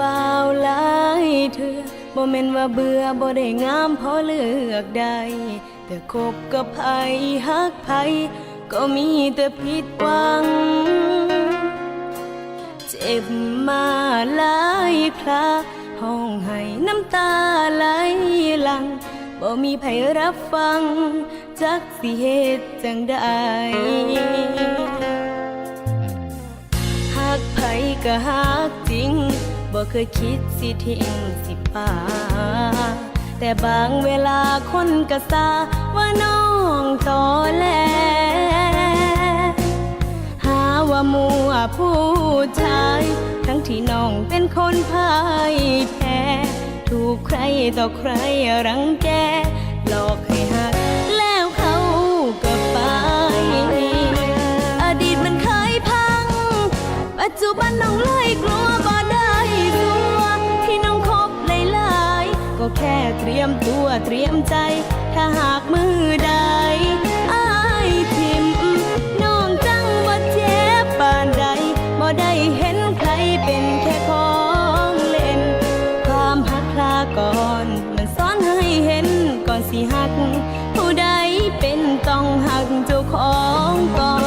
บ่าวหลายเถื่อบ่แม่นว่าเบื่อบ่ได้งามพอเลือกได้แต่คบกับไผฮักไผก็มีแต่ผิดหวัง เจ็บมาหลายคราห้องให้น้ำตาไหลหลังบ่มีไผรับฟัง จักสิเหตุจังใดหากไผก็หัก เคยคิดสิทิ้งสิป่าแต่บางเวลาคนก็ซาว่าน้องตอแล หาว่ามัวผู้ชาย ทั้งที่น้องเป็นคนพ่ายแพ้ถูกใครต่อใครรังแก หลอกให้หักแล้วเขาก็ไป อดีตมันเคยพัง ปัจจุบันน้อง เตรียมตัวเตรียมใจ ถ้าหากมือใดอายทิมน้องจังบ่เจ็บปานใดบ่ได้เห็นใครเป็นแค่ของเล่น ความหักลาก่อนมันสอนให้เห็นก่อนสิหัก ผู้ใดเป็นต้องหักเจ้าของก่อน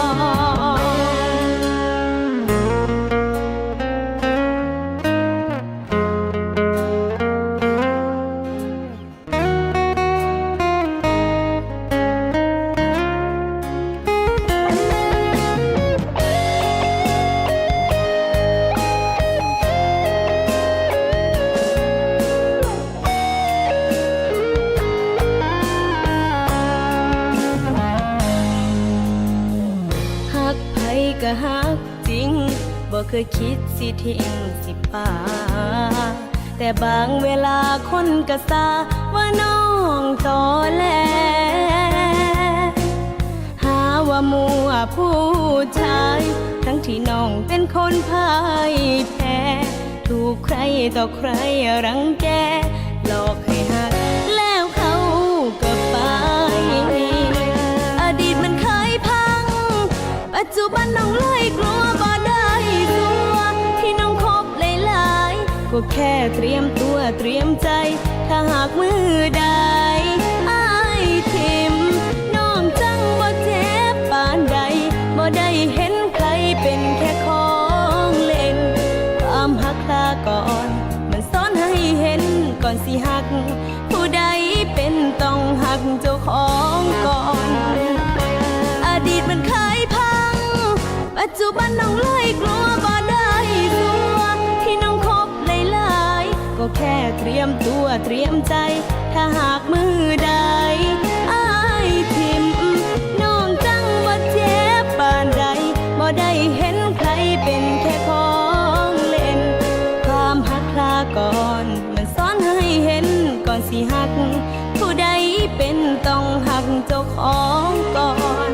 เคยคิดสิทิ้งสิป่าแต่บางเวลาคนก็ซาว่าน้องตอแล หาว่ามัวผู้ชาย ทั้งที่น้องเป็นคนพ่ายแพ้ ถูกใครต่อใครรังแก หลอกให้หักแล้วเขาก็ไปอดีตมันเคยพัง ปัจจุบันน้องเลย ก็แค่เตรียมตัวเตรียมใจ ถ้าหากมือใดอายทิมน้องจังบ่เจ็บปานใดบ่ได้เห็นใครเป็นแค่ของเล่น ความหักลาก่อน มันสอนให้เห็นก่อนสิหัก ผู้ใดเป็นต้องหักเจ้าของก่อน อดีตมันเคยพัง ปัจจุบันน้องล ตรียมตัวเตรียมใจ ถ้าหากมือใดอายทิมน้องจังบ่เจ็บปานใดบ่ได้เห็นใครเป็นแค่ของเล่น ความหักลาก่อน มันสอนให้เห็นก่อนสิหัก ผู้ใดเป็นต้องหักเจ้าของก่อน